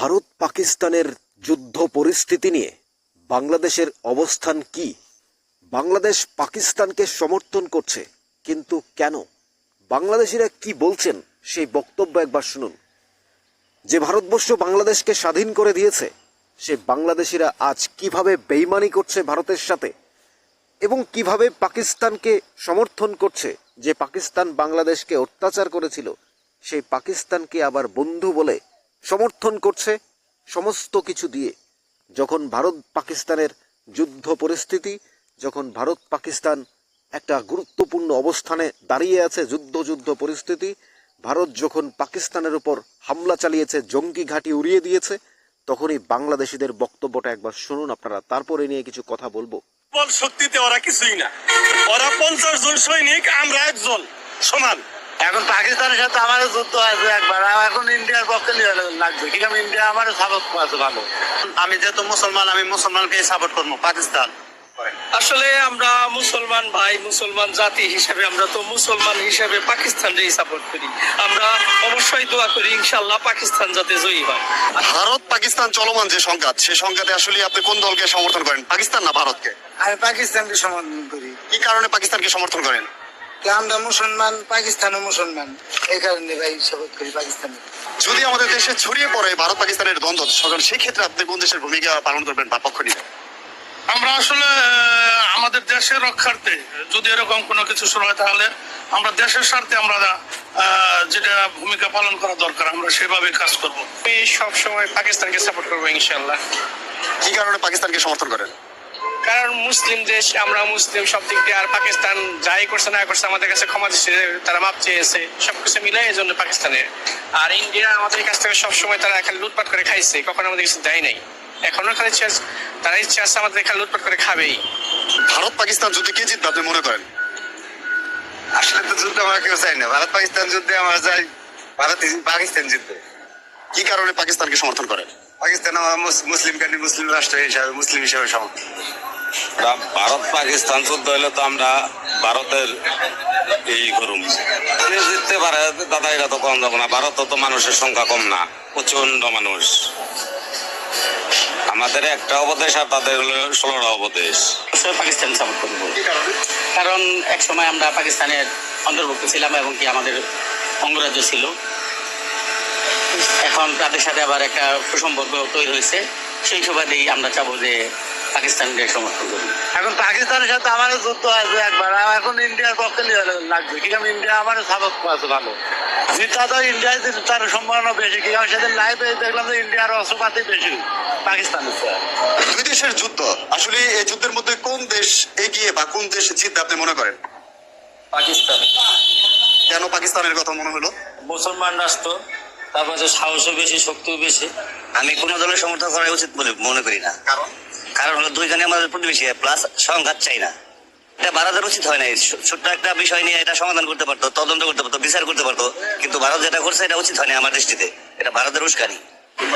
ভারত পাকিস্তানের যুদ্ধ পরিস্থিতি নিয়ে বাংলাদেশের অবস্থান কি? বাংলাদেশ পাকিস্তানকে সমর্থন করছে, কিন্তু কেন? বাংলাদেশিরা কি বলছেন সেই বক্তব্য একবার শুনুন। যে ভারতবর্ষ বাংলাদেশকে স্বাধীন করে দিয়েছে, সে বাংলাদেশিরা আজ কীভাবে বেইমানি করছে ভারতের সাথে এবং কীভাবে পাকিস্তানকে সমর্থন করছে যে পাকিস্তান বাংলাদেশকে অত্যাচার করেছিল, সেই পাকিস্তানকে আবার বন্ধু বলে সমর্থন করছে সমস্ত কিছু দিয়ে। যখন ভারত পাকিস্তানের যুদ্ধ পরিস্থিতি, যখন ভারত পাকিস্তান একটা গুরুত্বপূর্ণ অবস্থানে দাঁড়িয়ে আছে যুদ্ধ যুদ্ধ পরিস্থিতি, ভারত যখন পাকিস্তানের উপর হামলা চালিয়েছে, জঙ্গি ঘাঁটি উড়িয়ে দিয়েছে, তখনই বাংলাদেশিদের বক্তব্যটা একবার শুনুন আপনারা, তারপরে নিয়ে কিছু কথা বলব। শক্তিতে ওরা কিছুই না। ওরা পঞ্চাশ জন সৈনিক, আমরা একজন, সমান। এখন পাকিস্তানের সাথে আমারও যুদ্ধ আছে একবার এখন ইন্ডিয়ার পক্ষে লিয়ে লাগবে। ঠিক আছে ইন্ডিয়া আমারও সাপোর্ট আছে ভালো? আমি যেহেতু মুসলমান আমি মুসলমানকে সাপোর্ট করব পাকিস্তান। আসলে আমরা মুসলমান ভাই মুসলমান জাতি হিসেবে আমরা তো মুসলমান হিসেবে পাকিস্তানকেই সাপোর্ট করি। আমরা অবশ্যই দোয়া করি ইনশাল্লাহ পাকিস্তান যাতে জয়ী হয়। ভারত পাকিস্তান চলমান যে সংঘাত সেই সংঘাতে আসলে আপনি কোন দলকে সমর্থন করেন? পাকিস্তান না ভারতকে? আমি পাকিস্তানকে সমর্থন করি। কি কারণে পাকিস্তানকে সমর্থন করেন? আমরা মুসলমান পাকিস্তানও মুসলমান। এই কারণে ভাই সাপোর্ট করি পাকিস্তান। যদি আমাদের দেশে ছড়িয়ে পড়ে ভারত পাকিস্তানের দ্বন্দ্ব তখন সেই ক্ষেত্রে আপনি কোন দেশের ভূমিকা পালন করবেন বা পক্ষ নেবেন আমরা আসলে আমাদের দেশের রক্ষার্থে যদি এরকম কোনো কিছু শুরু হয় তাহলে আমরা দেশের স্বার্থে আমরা আহ, যেটা ভূমিকা পালন করা দরকার আমরা সেভাবে কাজ করব। আমি সব সময় পাকিস্তানকে সাপোর্ট করব ইনশাল্লাহ কি কারণে পাকিস্তানকে সমর্থন করেন? কারণ মুসলিম দেশ আমরা মুসলিম সব দিক দিয়ে আর পাকিস্তান যাই করছে না করছে আমাদের কাছে ক্ষমা দিচ্ছে তারা মাপ চেয়েছে সবকিছু মিলে এই জন্য পাকিস্তানের। আর ইন্ডিয়া আমাদের কাছ থেকে সবসময় তারা এখানে লুটপাট করে খাইছে কখনো আমাদের কিছু দেয় নাই। এখনও খালি ইচ্ছা আছে- তারা ইচ্ছা আছে আমাদের এখানে লুটপাট করে খাবেই। ভারত পাকিস্তান যুদ্ধে কে জিতবে আপনি মনে করেন? আসলে তো যুদ্ধ আমরা কেউ চাই না। ভারত পাকিস্তান যুদ্ধে আমরা চাই ভারত পাকিস্তান জিতবে। কি কারণে পাকিস্তানকে সমর্থন করেন? পাকিস্তান আমার মুস- মুসলিম কান্ট্রি মুসলিম রাষ্ট্র হিসাবে মুসলিম হিসাবে সমর্থন ভারত, পাকিস্তান যুদ্ধ হইলে তো আমরা ভারতের এই করুম জিততে পারে, দাদা এটা তো কম যাব না। ভারত তো মানুষের সংখ্যা কম না প্রচণ্ড মানুষ। আমাদের একটা উপদেশ আর তাদের ষোলোটা উপদেশ। পাকিস্তান সাপোর্ট করব। কারণ এক সময় আমরা পাকিস্তানের অন্তর্ভুক্ত ছিলাম এবং কি আমাদের অঙ্গরাজ্য ছিল। এখন তাদের সাথে আবার একটা সুসম্পর্ক তৈরি হয়েছে। সেই সুবাদেই আমরা চাবো যে পাকিস্তানকে সমর্থন করি। এখন পাকিস্তানের সাথে আমারও যুদ্ধ আছে একবার এখন ইন্ডিয়ার পক্ষে লাগবে। ইন্ডিয়া আমারও সাপোর্ট আছে ভালো? জিতা তো ইন্ডিয়ায় তার সম্ভাবনা বেশি সেদিন লাইভে দেখলাম যে ইন্ডিয়ার অস্ত্রপাতি বেশি পাকিস্তানের দুই দেশের যুদ্ধ আসলে এই যুদ্ধের মধ্যে কোন দেশ এগিয়ে বা কোন দেশ জিতবে আপনি মনে করেন? পাকিস্তান। কেন পাকিস্তানের কথা মনে হলো? মুসলমান রাষ্ট্র তারপর সাহসও বেশি শক্তিও বেশি। আমি কোনো দলের সমর্থন করা উচিত বলে মনে করি না। কারণ? কারণ হলো দুইখানে আমাদের প্রতিবেশী, প্লাস সংঘাত চাই না। এটা ভারতের উচিত হয় না, এই ছো- ছোট্ট একটা বিষয় নিয়ে এটা সমাধান করতে পারতো, তদন্ত করতে পারতো, বিচার করতে পারতো, কিন্তু ভারত যেটা করছে এটা উচিত হয় না আমার দৃষ্টিতে। এটা ভারতের উস্কানি।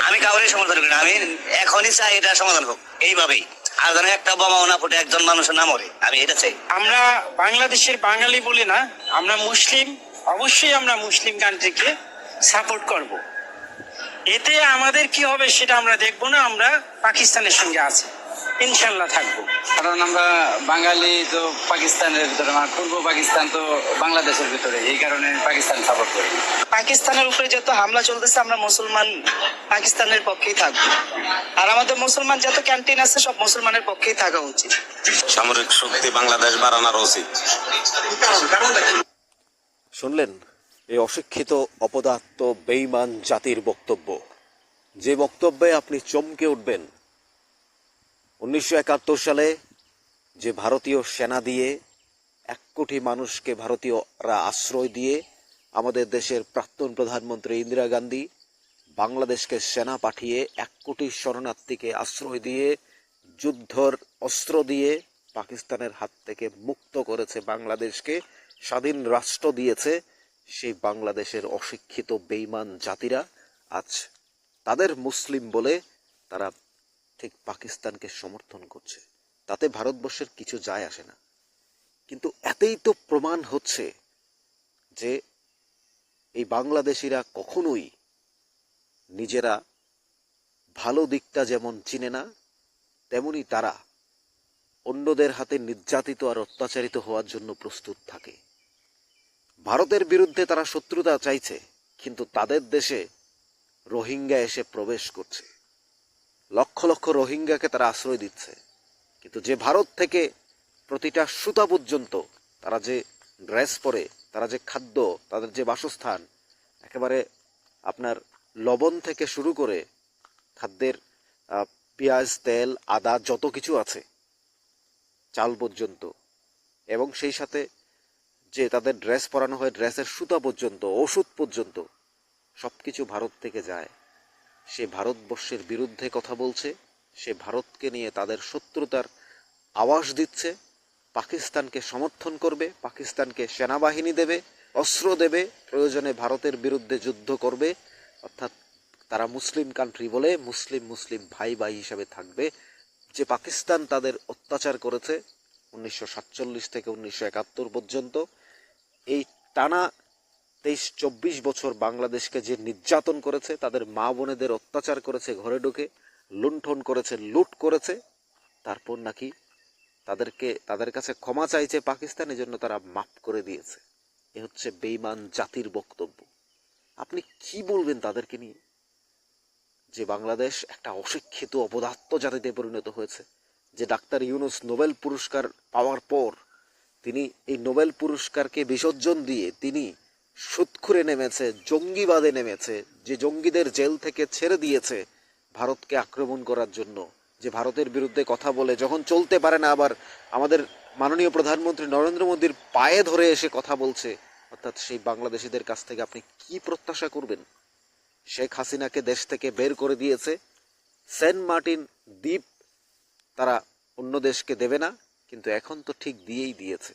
আমি কাউরে সমর্থন করি না, আমি এখনই চাই এটা সমাধান হোক, এইভাবেই। আর যেন একটা ফুটে, একজন মানুষের না মরে, আমি এটা চাই। আমরা বাংলাদেশের বাঙালি বলি না, আমরা মুসলিম, অবশ্যই আমরা মুসলিম কান্ট্রিকে সাপোর্ট করব। এতে আমাদের কি হবে সেটা আমরা দেখব না, আমরা পাকিস্তানের সঙ্গে আছি। ইনশাল্লাহ থাকব। কারণ আমরা বাঙালি তো পাকিস্তানের ভিতরে মানে পূর্ব পাকিস্তান তো বাংলাদেশের ভিতরে এই কারণে পাকিস্তান সাপোর্ট করি। পাকিস্তানের উপরে যত হামলা চলতেছে আমরা মুসলমান পাকিস্তানের পক্ষেই থাকব। আর আমাদের মুসলমান যত ক্যান্টিন আছে সব মুসলমানের পক্ষেই থাকা উচিত। সামরিক শক্তি বাংলাদেশ বাড়ানোর উচিত। শুনলেন এই অশিক্ষিত অপদার্থ বেইমান জাতির বক্তব্য। যে বক্তব্যে আপনি চমকে উঠবেন উনিশশো একাত্তর সালে যে ভারতীয় সেনা দিয়ে এক কোটি মানুষকে ভারতীয়রা আশ্রয় দিয়ে আমাদের দেশের প্রাক্তন প্রধানমন্ত্রী ইন্দিরা গান্ধী বাংলাদেশকে সেনা পাঠিয়ে এক কোটি শরণার্থীকে আশ্রয় দিয়ে, যুদ্ধর অস্ত্র দিয়ে পাকিস্তানের হাত থেকে মুক্ত করেছে বাংলাদেশকে, স্বাধীন রাষ্ট্র দিয়েছে সেই বাংলাদেশের অশিক্ষিত বেইমান জাতিরা। আজ তাদের মুসলিম বলে তারা ঠিক পাকিস্তানকে সমর্থন করছে, তাতে ভারতবর্ষের কিছু যায় আসে না। কিন্তু এতেই তো প্রমাণ হচ্ছে যে এই বাংলাদেশিরা কখনোই নিজেরা ভালো দিকটা যেমন চিনে না, তেমনি তারা অন্যদের হাতে নির্যাতিত আর অত্যাচারিত হওয়ার জন্য প্রস্তুত থাকে। ভারতের বিরুদ্ধে তারা শত্রুতা চাইছে, কিন্তু তাদের দেশে রোহিঙ্গা এসে প্রবেশ করছে। লক্ষ লক্ষ রোহিঙ্গাকে তারা আশ্রয় দিচ্ছে। কিন্তু যে ভারত থেকে প্রতিটা সুতা পর্যন্ত তারা যে ড্রেস পরে, তারা যে খাদ্য, তাদের যে বাসস্থান, একেবারে আপনার লবণ থেকে শুরু করে খাদ্যের পেঁয়াজ, তেল, আদা যত কিছু আছে, চাল পর্যন্ত। এবং সেই সাথে যে তাদের ড্রেস পরানো হয়, ড্রেসের সুতা পর্যন্ত, ওষুধ পর্যন্ত সব কিছু ভারত থেকে যায়। সে ভারতবর্ষের বিরুদ্ধে কথা বলছে, সে ভারতকে নিয়ে তাদের শত্রুতার আওয়াজ দিচ্ছে, পাকিস্তানকে সমর্থন করবে, পাকিস্তানকে সেনাবাহিনী দেবে, অস্ত্র দেবে, প্রয়োজনে ভারতের বিরুদ্ধে যুদ্ধ করবে, অর্থাৎ তারা মুসলিম কান্ট্রি বলে মুসলিম মুসলিম ভাই ভাই হিসাবে থাকবে। যে পাকিস্তান তাদের অত্যাচার করেছে, উনিশশো সাতচল্লিশ থেকে উনিশশো একাত্তর পর্যন্ত, এই টানা তেইশ চব্বিশ বছর বাংলাদেশকে যে নির্যাতন করেছে, তাদের মা বোনেদের অত্যাচার করেছে, ঘরে ঢুকে লুণ্ঠন করেছে, লুট করেছে, তারপর নাকি তাদেরকে, তাদের কাছে ক্ষমা চাইছে পাকিস্তান জন্য তারা মাফ করে দিয়েছে। এ হচ্ছে বেইমান জাতির বক্তব্য। আপনি কি বলবেন তাদেরকে নিয়ে? যে বাংলাদেশ একটা অশিক্ষিত, অপদার্থ জাতিতে পরিণত হয়েছে, যে ডাক্তার ইউনুস নোবেল পুরস্কার পাওয়ার পর তিনি এই নোবেল পুরস্কারকে বিসর্জন দিয়ে তিনি সুৎখুরে নেমেছে, জঙ্গিবাদে নেমেছে, যে জঙ্গিদের জেল থেকে ছেড়ে দিয়েছে ভারতকে আক্রমণ করার জন্য। যে ভারতের বিরুদ্ধে কথা বলে যখন চলতে পারে না আবার আমাদের মাননীয় প্রধানমন্ত্রী নরেন্দ্র মোদীর পায়ে ধরে এসে কথা বলছে, অর্থাৎ সেই বাংলাদেশিদের কাছ থেকে আপনি কি প্রত্যাশা করবেন? শেখ হাসিনাকে দেশ থেকে বের করে দিয়েছে, সেন্ট মার্টিন দ্বীপ তারা অন্য দেশকে দেবে না, কিন্তু এখন তো ঠিক দিয়েই দিয়েছে।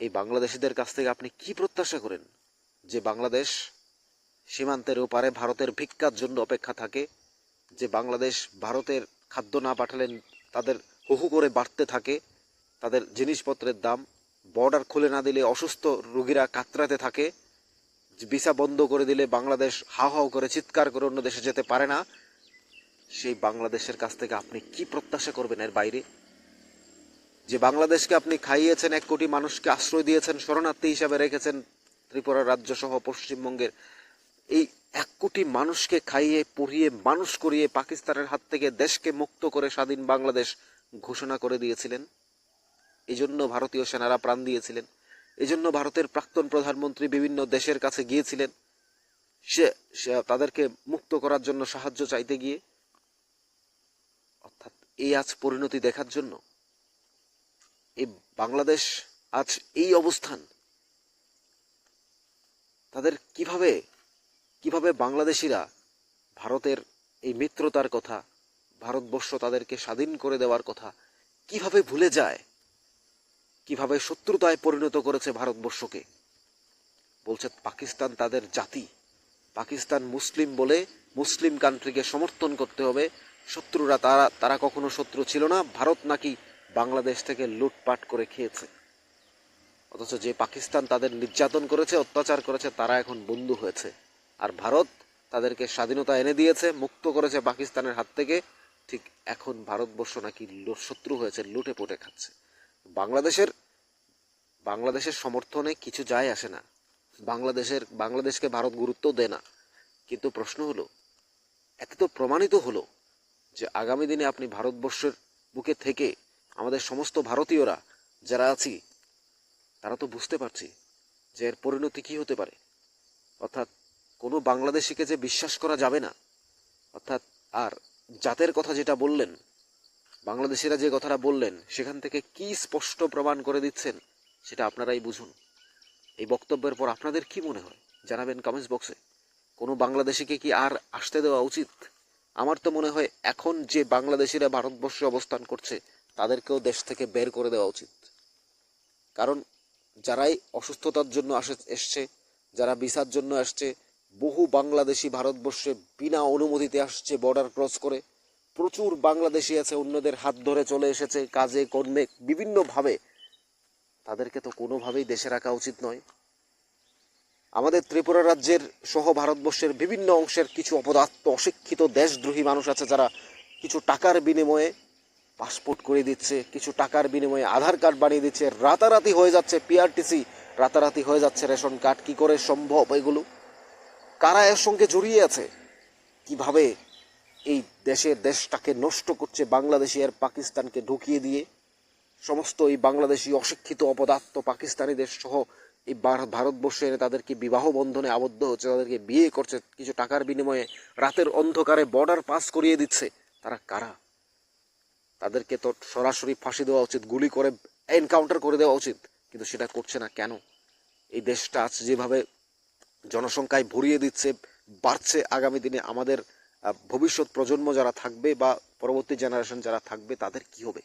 এই বাংলাদেশিদের কাছ থেকে আপনি কি প্রত্যাশা করেন? যে বাংলাদেশ সীমান্তের ওপারে ভারতের ভিক্ষার জন্য অপেক্ষা থাকে, যে বাংলাদেশ ভারতের খাদ্য না পাঠালেন, তাদের হুহু করে বাড়তে থাকে, তাদের জিনিসপত্রের দাম বর্ডার খুলে না দিলে অসুস্থ রোগীরা কাতরাতে থাকে ভিসা বন্ধ করে দিলে বাংলাদেশ হাও হাও করে চিৎকার করে অন্য দেশে যেতে পারে না, সেই বাংলাদেশের কাছ থেকে আপনি কি প্রত্যাশা করবেন এর বাইরে? যে বাংলাদেশকে আপনি খাইয়েছেন, এক কোটি মানুষকে আশ্রয় দিয়েছেন, শরণার্থী হিসাবে রেখেছেন ত্রিপুরা রাজ্য সহ পশ্চিমবঙ্গের। এই এক কোটি মানুষকে খাইয়ে, পড়িয়ে, মানুষ করিয়ে পাকিস্তানের হাত থেকে দেশকে মুক্ত করে স্বাধীন বাংলাদেশ ঘোষণা করে দিয়েছিলেন। এই জন্য ভারতীয় সেনারা প্রাণ দিয়েছিলেন। এই জন্য ভারতের প্রাক্তন প্রধানমন্ত্রী বিভিন্ন দেশের কাছে গিয়েছিলেন। সে সে, তাদেরকে মুক্ত করার জন্য সাহায্য চাইতে গিয়ে। অর্থাৎ এই আজ পরিণতি দেখার জন্য এই বাংলাদেশ আজ এই অবস্থান। তাদের কীভাবে কীভাবে বাংলাদেশিরা ভারতের এই মিত্রতার কথা, ভারতবর্ষ তাদেরকে স্বাধীন করে দেওয়ার কথা, কীভাবে ভুলে যায়, কীভাবে শত্রুতায় পরিণত করেছে ভারতবর্ষকে? বলছে, পাকিস্তান তাদের জাতি। পাকিস্তান মুসলিম বলে মুসলিম কান্ট্রিকে সমর্থন করতে হবে। শত্রুরা তারা তারা কখনো শত্রু ছিল না। ভারত নাকি বাংলাদেশ থেকে লুটপাট করে খেয়েছে। অথচ যে পাকিস্তান তাদের নির্যাতন করেছে, অত্যাচার করেছে, তারা এখন বন্ধু হয়েছে। আর ভারত তাদেরকে স্বাধীনতা এনে দিয়েছে, মুক্ত করেছে পাকিস্তানের হাত থেকে। ঠিক এখন ভারতবর্ষ নাকি শত্রু হয়েছে, লুটে পুটে খাচ্ছে। বাংলাদেশের বাংলাদেশের সমর্থনে কিছু যায় আসে না। বাংলাদেশের, বাংলাদেশকে ভারত গুরুত্ব দেয় না। কিন্তু প্রশ্ন হলো, এতে তো প্রমাণিত হলো যে আগামী দিনে আপনি ভারতবর্ষের বুকে থেকে আমাদের সমস্ত ভারতীয়রা যারা আছি, তারা তো বুঝতে পারছি যে এর পরিণতি কি হতে পারে। অর্থাৎ কোনো বাংলাদেশিকে যে বিশ্বাস করা যাবে না, অর্থাৎ আর জাতের কথা যেটা বললেন, বাংলাদেশিরা যে কথাটা বললেন, সেখান থেকে কি স্পষ্ট প্রমাণ করে দিচ্ছেন, সেটা আপনারাই বুঝুন। এই বক্তব্যের পর আপনাদের কি মনে হয়? জানাবেন কমেন্টস বক্সে কোনো বাংলাদেশিকে কি আর আসতে দেওয়া উচিত? আমার তো মনে হয় এখন যে বাংলাদেশিরা ভারতবর্ষে অবস্থান করছে তাদেরকেও দেশ থেকে বের করে দেওয়া উচিত। কারণ যারাই অসুস্থতার জন্য আসে, এসছে, যারা ভিসার জন্য আসছে, বহু বাংলাদেশি ভারতবর্ষে বিনা অনুমতিতে আসছে বর্ডার ক্রস করে। প্রচুর বাংলাদেশি আছে, অন্যদের হাত ধরে চলে এসেছে, কাজে, কর্মে, বিভিন্নভাবে। তাদেরকে তো কোনোভাবেই দেশে রাখা উচিত নয়। আমাদের ত্রিপুরা রাজ্যের সহ ভারতবর্ষের বিভিন্ন অংশের কিছু অপদার্থ, অশিক্ষিত, দেশদ্রোহী মানুষ আছে যারা কিছু টাকার বিনিময়ে পাসপোর্ট করে দিচ্ছে, কিছু টাকার বিনিময়ে আধার কার্ড বানিয়ে দিচ্ছে, রাতারাতি হয়ে যাচ্ছে পিআরটিসি রাতারাতি হয়ে যাচ্ছে রেশন কার্ড, কি করে সম্ভব এগুলো? কারা এর সঙ্গে জড়িয়ে আছে? কীভাবে এই দেশের দেশটাকে নষ্ট করছে বাংলাদেশি আর পাকিস্তানকে ঢুকিয়ে দিয়ে? সমস্ত এই বাংলাদেশি অশিক্ষিত, অপদার্থ পাকিস্তানিদের সহ এই ভার- ভারতবর্ষে এনে তাদেরকে বিবাহ বন্ধনে আবদ্ধ হচ্ছে, তাদেরকে বিয়ে করছে, কিছু টাকার বিনিময়ে রাতের অন্ধকারে বর্ডার পাস করিয়ে দিচ্ছে। তারা কারা? তাদেরকে তো সরাসরি ফাঁসি দেওয়া উচিত, গুলি করে এনকাউন্টার করে দেওয়া উচিত। কিন্তু সেটা করছে না কেন? এই দেশটা আজ যেভাবে জনসংখ্যায় ভরিয়ে দিচ্ছে, বাড়ছে আগামী দিনে, আমাদের ভবিষ্যৎ প্রজন্ম যারা থাকবে বা পরবর্তী জেনারেশন যারা থাকবে, তাদের কি হবে?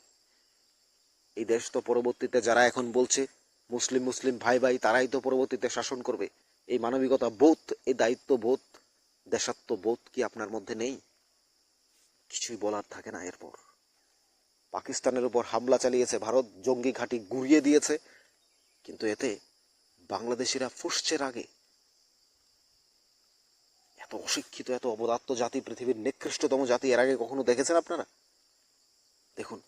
এই দেশ তো পরবর্তীতে যারা এখন বলছে, মুসলিম মুসলিম ভাই ভাই, তারাই তো পরবর্তীতে শাসন করবে। এই মানবিকতা বোধ, এই দায়িত্ব বোধ, দেশাত্ম বোধ কি আপনার মধ্যে নেই? কিছুই বলার থাকে না এরপর। পাকিস্তানের উপর হামলা চালিয়েছে, ভারত জঙ্গি ঘাঁটি গুড়িয়ে দিয়েছে। কিন্তু এতে বাংলাদেশিরা ফুসছে আগে এত অশিক্ষিত, এত অবদাত্ত জাতি, পৃথিবীর নিকৃষ্টতম জাতি, এর আগে কখনো দেখেছেন আপনারা? দেখুন